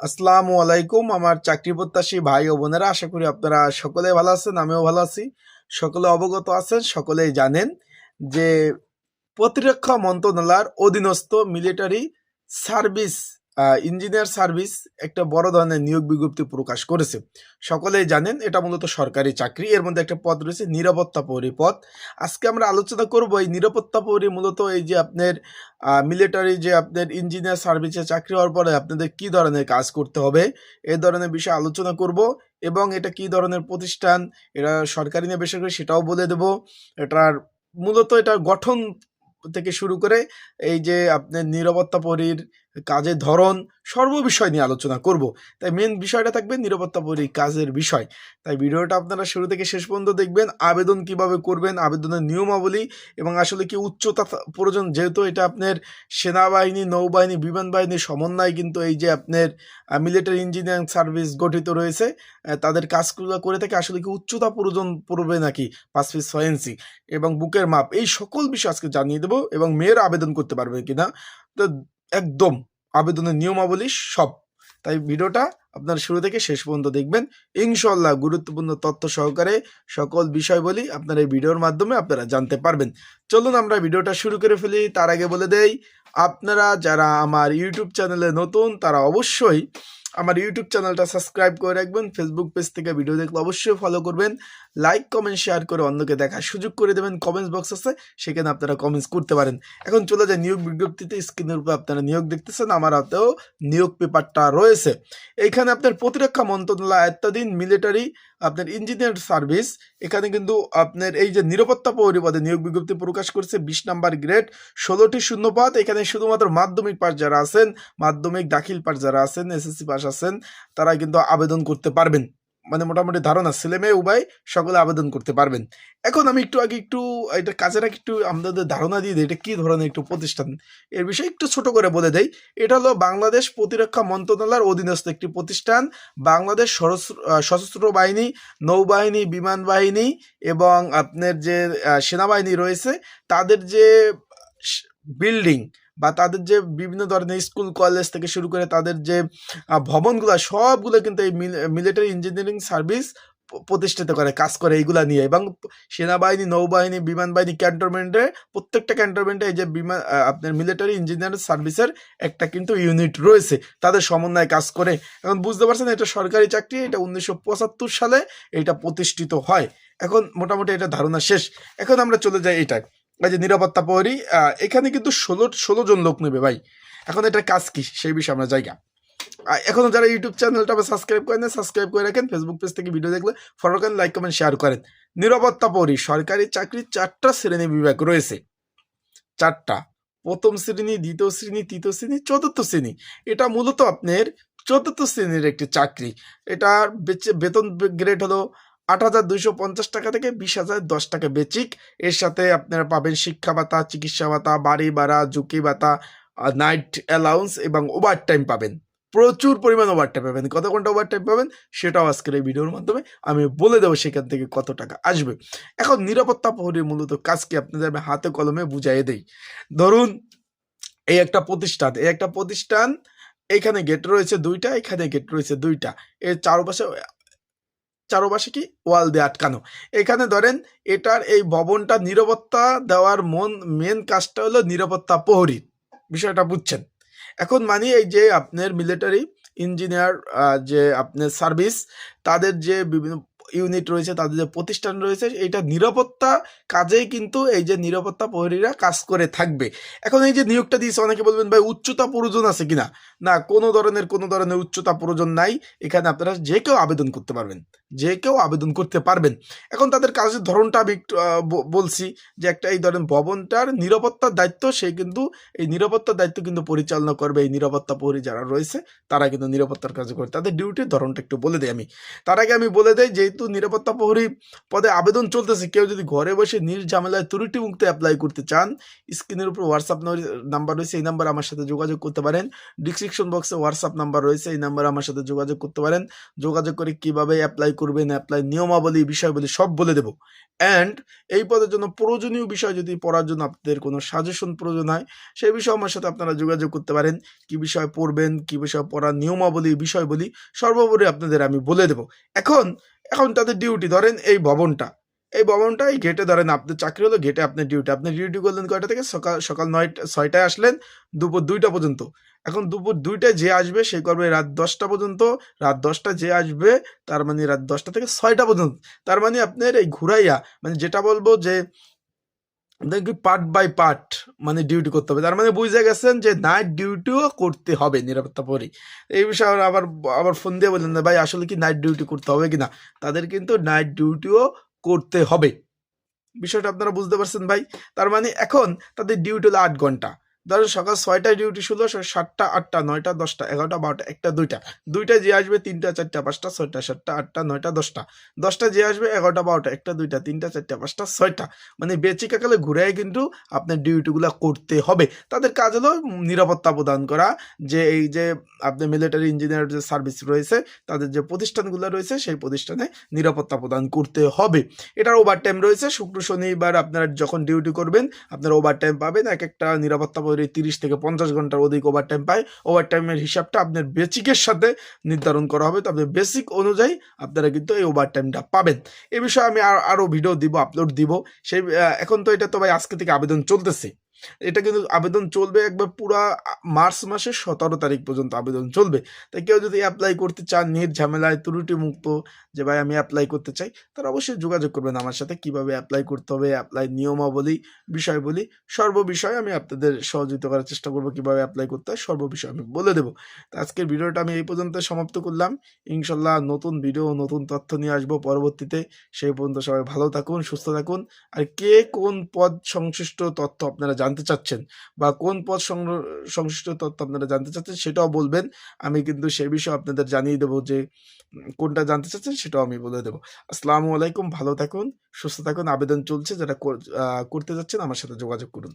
আসসালামু আলাইকুম, আমার চাকরি প্রত্যাশী ভাই ও বোনেরা, আশা করি আপনারা সকলে ভালো আছেন, আমিও ভালো আছি। সকলে অবগত আছেন, সকলেই জানেন যে প্রতিরক্ষা মন্ত্রণালয়ের অধীনস্থ মিলিটারি সার্ভিস ইঞ্জিনিয়ার সার্ভিস একটা বড় ধরনের নিয়োগ বিজ্ঞপ্তি প্রকাশ করেছে। সকলেই জানেন এটা মূলত সরকারি চাকরি, এর মধ্যে একটা পদ রয়েছে নিরাপত্তা প্রহরী পদ। আজকে আমরা আলোচনা করব এই নিরাপত্তা প্রহরী মূলত এই যে আপনার মিলিটারি যে আপনার ইঞ্জিনিয়ার সার্ভিসে চাকরি হওয়ার পরে আপনাদের কি ধরনের কাজ করতে হবে, এ ধরনের বিষয়ে আলোচনা করব এবং এটা কি ধরনের প্রতিষ্ঠান, এটা সরকারি না বেসরকারি সেটাও বলে দেব। এটার মূলত এটার গঠন থেকে শুরু করে এই যে আপনার নিরাপত্তা পরীর কাজের ধরন সর্ব বিষয় নিয়ে আলোচনা করব। তাই মেন বিষয়টা থাকবে নিরাপত্তা পরী কাজের বিষয়। তাই ভিডিওটা আপনারা শুরু থেকে শেষ পর্যন্ত দেখবেন, আবেদন কীভাবে করবেন, আবেদনের নিয়মাবলী এবং আসলে কি উচ্চতা প্রয়োজন, যেহেতু এটা আপনার সেনাবাহিনী, নৌবাহিনী বিমান বাহিনীর সমন্বয় কিন্তু এই যে আপনার মিলিটারি ইঞ্জিনিয়ারিং সার্ভিস গঠিত রয়েছে তাদের কাজগুলো করে থাকে আসলে কি উচ্চতা প্রয়োজন পড়বে নাকি পাঁচ ফিট এবং বুকের মাপ, এই সকল বিষয় আজকে জানিয়ে দেবো এবং মেয়ের আবেদন করতে পারবে কিনা। তো একদম আবেদনের নিয়মাবলী সব। তাই ভিডিওটা আপনার শুরু থেকে শেষ পর্যন্ত দেখবেন। ইনশাল্লাহ গুরুত্বপূর্ণ তথ্য সহকারে সকল বিষয় বলি আপনার এই ভিডিওর মাধ্যমে আপনারা জানতে পারবেন। চলুন আমরা ভিডিওটা শুরু করে ফেলি। তার আগে বলে দেই, আপনারা যারা আমার ইউটিউব চ্যানেলে নতুন, তারা অবশ্যই আমার ইউটিউব চ্যানেলটা সাবস্ক্রাইব করে রাখবেন ফেসবুক পেজ থেকে ভিডিও দেখলে অবশ্যই ফলো করবেন লাইক কমেন্ট শেয়ার করে অন্যকে দেখার সুযোগ করে দেবেন কমেন্টস বক্স আছে, সেখানে আপনারা কমেন্টস করতে পারেন। এখন চলে যায় নিয়োগ বিজ্ঞপ্তিতে স্ক্রিনের উপর আপনারা নিয়োগ দেখতেছেন, আমার হাতেও নিয়োগ পেপারটা রয়েছে। এইখানে আপনার প্রতিরক্ষা মন্ত্রণালয়, আয়ত্তাধীন মিলিটারি আপনার ইঞ্জিনিয়ার সার্ভিস এখানে কিন্তু আপনার এই যে নিরাপত্তা প্রহরী পদে নিয়োগ বিজ্ঞপ্তি প্রকাশ করছে, বিশ নাম্বার গ্রেড ষোলোটি শূন্যপদ এখানে শুধুমাত্র মাধ্যমিক পাস যারা আছেন, মাধ্যমিক দাখিল পাস যারা আছেন এসএসসি পাস আছেন তারা কিন্তু আবেদন করতে পারবেন। মানে মোটামুটি ধারণা, ছেলে মেয়ে, উভয় সকলে আবেদন করতে পারবেন। এখন আমি একটু আগে একটু, এটা কাজের আগে একটু আমাদের ধারণা দিয়ে দিই, এটা কী ধরনের একটু প্রতিষ্ঠান? এর বিষয়ে একটু ছোট করে বলে দেই, এটা হলো বাংলাদেশ প্রতিরক্ষা মন্ত্রণালয়ের অধীনস্থ একটি প্রতিষ্ঠান, বাংলাদেশ সশস্ত্র বাহিনী, নৌবাহিনী, বিমান বাহিনী এবং আপনার যে সেনাবাহিনী রয়েছে, তাদের যে বিল্ডিং বা তাদের যে বিভিন্ন ধরনের স্কুল, কলেজ থেকে শুরু করে তাদের যে ভবনগুলো, সবগুলো কিন্তু এই মিলিটারি ইঞ্জিনিয়ারিং সার্ভিস প্রতিষ্ঠিত করে, কাজ করে এইগুলা নিয়ে। এবং সেনাবাহিনী, নৌবাহিনী, বিমান বাহিনী ক্যান্টনমেন্টে, প্রত্যেকটা ক্যান্টনমেন্টে এই যে বিমান আপনার মিলিটারি ইঞ্জিনিয়ারিং সার্ভিসের একটা কিন্তু ইউনিট রয়েছে। তাদের সমন্বয়ে কাজ করে। এখন বুঝতে পারছেন, এটা সরকারি চাকরি, এটা উনিশশো পঁচাত্তর সালে এটা প্রতিষ্ঠিত হয়। এখন মোটামুটি এটা ধারণা শেষ। এখন আমরা চলে যাই এটাই এই যে নিরাপত্তা প্রহরী এখানে কিন্তু ষোলো ষোলো জন লোক নেবে ভাই। এখন এটার কাজ কি? সেই বিষয়ে আমরা জায়গা। এখনও যারা ইউটিউব চ্যানেলটা সাবস্ক্রাইব করেন সাবস্ক্রাইব করে রাখেন ফেসবুক পেজ থেকে ভিডিও দেখলে ফলো করেন লাইক কমেন্ট শেয়ার করেন। নিরাপত্তা প্রহরী সরকারি চাকরির চারটা শ্রেণি বিভাগ রয়েছে। চারটা। প্রথম শ্রেণি, দ্বিতীয় শ্রেণি, তৃতীয় শ্রেণি, চতুর্থ শ্রেণি। এটা মূলত আপনার চতুর্থ শ্রেণির একটি চাকরি। এটার বেতন গ্রেড হলো আট হাজার দুইশো পঞ্চাশ টাকা থেকে বিশ হাজার দশ টাকা বেচিক। এর সাথে আপনারা পাবেন শিক্ষা ভাতা, চিকিৎসা ভাতা, বাড়ি ভাড়া, ঝুঁকি ভাতা নাইট অ্যালাউন্স এবং ওভার টাইম পাবেন। প্রচুর পরিমাণ ওভার টাইম পাবেন। কত ঘণ্টা ওভার টাইম পাবেন? সেটাও আজকের এই ভিডিওর মাধ্যমে আমি বলে দেবো সেখান থেকে কত টাকা আসবে। এখন নিরাপত্তা প্রহরীর মূলত কাজকে আপনাদের আমি হাতে কলমে বুঝাইয়ে দেই। ধরুন, এই একটা প্রতিষ্ঠান, এই একটা প্রতিষ্ঠান, এখানে গেট রয়েছে দুইটা, এখানে গেট রয়েছে দুইটা। এর চারপাশে চারপাশে কি ওয়াল দিয়ে আটকানো। এখানে ধরেন এটার এই ভবনটা নিরাপত্তা দেওয়ার মন মেন কাজটা হলো নিরাপত্তা প্রহরী। বিষয়টা বুঝছেন? এখন মানি এই যে আপনার মিলিটারি ইঞ্জিনিয়ার যে আপনার সার্ভিস তাদের যে বিভিন্ন ইউনিট রয়েছে, তাদের যে প্রতিষ্ঠান রয়েছে, এইটা নিরাপত্তা কাজেই কিন্তু এই যে নিরাপত্তা প্রহরীরা কাজ করে থাকবে। এখন এই যে নিয়োগটা দিয়েছে, অনেকে বলবেন, ভাই, উচ্চতা প্রয়োজন আছে কিনা? না, কোনো ধরনের কোনো ধরনের উচ্চতা প্রয়োজন নাই। এখানে আপনারা যে কেউ আবেদন করতে পারবেন, যে কেউ আবেদন করতে পারবেন। এখন তাদের কাজের ধরনটা আমি বলছি যে একটা এই ধরেন ভবনটার নিরাপত্তার দায়িত্ব, সে কিন্তু এই নিরাপত্তার দায়িত্ব কিন্তু পরিচালনা করবে এই নিরাপত্তা প্রহরী যারা রয়েছে, তারা কিন্তু নিরাপত্তার কাজ করে তাদের ডিউটির ধরনটা একটু বলে দেয় আমি। তার আগে আমি বলে দেই যে যেহেতু নিরাপত্তা প্রহরী পদে আবেদন চলতেছে। কেউ যদি ঘরে বসে নির্ঝামেলায় ত্রুটি মুক্ত অ্যাপ্লাই করতে চান, স্ক্রিনের উপর হোয়াটসঅ্যাপ নাম্বার রয়েছে, এই নাম্বার আমার সাথে যোগাযোগ করতে পারেন। ডিসক্রিপশন বক্সে হোয়াটসঅ্যাপ নাম্বার রয়েছে, এই নাম্বার আমার সাথে যোগাযোগ করতে পারেন। যোগাযোগ করে কীভাবে অ্যাপ্লাই করবেন অ্যাপ্লাই নিয়মাবলী, বিষয়বলী সব বলে দেবো। অ্যান্ড এই পদের জন্য প্রয়োজনীয় বিষয় যদি পড়ার জন্য আপনাদের কোনো সাজেশন প্রয়োজন হয় সেই বিষয়ে আমার সাথে আপনারা যোগাযোগ করতে পারেন। কি বিষয় পড়বেন, কি বিষয় পড়ার নিয়মাবলী, বিষয়বলী সর্বোপরি আপনাদের আমি বলে দেব। এখন এখন তাদের ডিউটি ধরেন এই ভবনটা। এই ভবনটা, এই গেটে ধরেন আপনি চাকরি হলো গেটে আপনার ডিউটি আপনি ডিউটি করলেন কয়টা থেকে? সকাল সকাল নয়টা, ছয়টায় আসলেন, দুপুর দুইটা পর্যন্ত। এখন দুপুর দুইটায় যে আসবে, সে করবে রাত দশটা পর্যন্ত। রাত দশটা যে আসবে, তার মানে রাত দশটা থেকে ছয়টা পর্যন্ত। তার মানে আপনার এই ঘুরাইয়া মানে যেটা বলব যে দেখবি পার্ট বাই পার্ট মানে ডিউটি করতে হবে। তার মানে বুঝে গেছেন যে নাইট ডিউটিও করতে হবে নিরাপত্তা পরে। এই বিষয়ে আবার আবার ফোন দিয়ে বললেন না ভাই, আসলে কি নাইট ডিউটি করতে হবে কিনা? তাদের কিন্তু নাইট ডিউটিও করতে হবে। বিষয়টা আপনারা বুঝতে পারছেন, ভাই? তার মানে এখন তাদের ডিউটি হলো আট ঘণ্টা। ধরেন সকাল ছয়টায় ডিউটি হলো, সাতটা আটটা নয়টা দশটা এগারোটা বারোটা একটা দুইটা। দুইটা যে আসবে তিনটা চারটা পাঁচটা ছয়টা সাতটা আটটা নয়টা দশটা। দশটা যে আসবে এগারোটা বারোটা একটা দুইটা তিনটা চারটা পাঁচটা ছয়টা। মানে বেচিক আকালে ঘুরে কিন্তু আপনার ডিউটিগুলো করতে হবে। তাদের কাজ হলো নিরাপত্তা প্রদান করা যে এই যে আপনার মিলিটারি ইঞ্জিনিয়ার যে সার্ভিস রয়েছে তাদের যে প্রতিষ্ঠানগুলো রয়েছে সেই প্রতিষ্ঠানে নিরাপত্তা প্রদান করতে হবে। এটার ওভার টাইম রয়েছে। শুক্র শনিবার আপনারা যখন ডিউটি করবেন আপনারা ওভার টাইম পাবেন। এক একটা নিরাপত্তা পরি তিরিশ থেকে পঞ্চাশ ঘণ্টার অধিক ওভার টাইম পায় ওভার টাইমের হিসাবটা আপনার বেসিকের সাথে নির্ধারণ করা হবে। তবে বেসিক অনুযায়ী আপনারা কিন্তু এই ওভার টাইমটা পাবেন। এ বিষয়ে আমি আর আরও ভিডিও দিব আপলোড দিব। সেই এখন তো এটা তো ভাই আজকে থেকে আবেদন চলতেছে। এটা কিন্তু আবেদন চলবে একবার পুরা মার্চ মাসের সতেরো তারিখ পর্যন্ত আবেদন চলবে। তাই কেউ যদি অ্যাপ্লাই করতে চান নির ঝামেলায় ত্রুটি মুক্ত যে ভাই আমি অ্যাপ্লাই করতে চাই, তারা অবশ্যই যোগাযোগ করবেন আমার সাথে। কীভাবে অ্যাপ্লাই করতে হবে অ্যাপ্লাই নিয়মাবলী বিষয় বলি সর্ববিষয়ে আমি আপনাদের সহযোগিতা করার চেষ্টা করব, কীভাবে অ্যাপ্লাই করতে হয়, সর্ববিষয় আমি বলে দেবো। তো আজকের ভিডিওটা আমি এই পর্যন্ত সমাপ্ত করলাম। ইনশাল্লাহ নতুন ভিডিও নতুন তথ্য নিয়ে আসব পরবর্তীতে। সেই পর্যন্ত সবাই ভালো থাকুন, সুস্থ থাকুন। আর কে কোন পদ সংশ্লিষ্ট তথ্য আপনারা জানতে চাচ্ছেন বা কোন পথ সংশ্লিষ্ট তথ্য আপনারা জানতে চাচ্ছেন সেটাও বলবেন। আমি কিন্তু সে বিষয়ে আপনাদের জানিয়ে দেবো যে কোনটা জানতে চাচ্ছেন সেটাও আমি বলে দেবো। আসসালামু আলাইকুম, ভালো থাকুন, সুস্থ থাকুন, আবেদন চলছে। যারা কর- করতে যাচ্ছেন আমার সাথে যোগাযোগ করুন।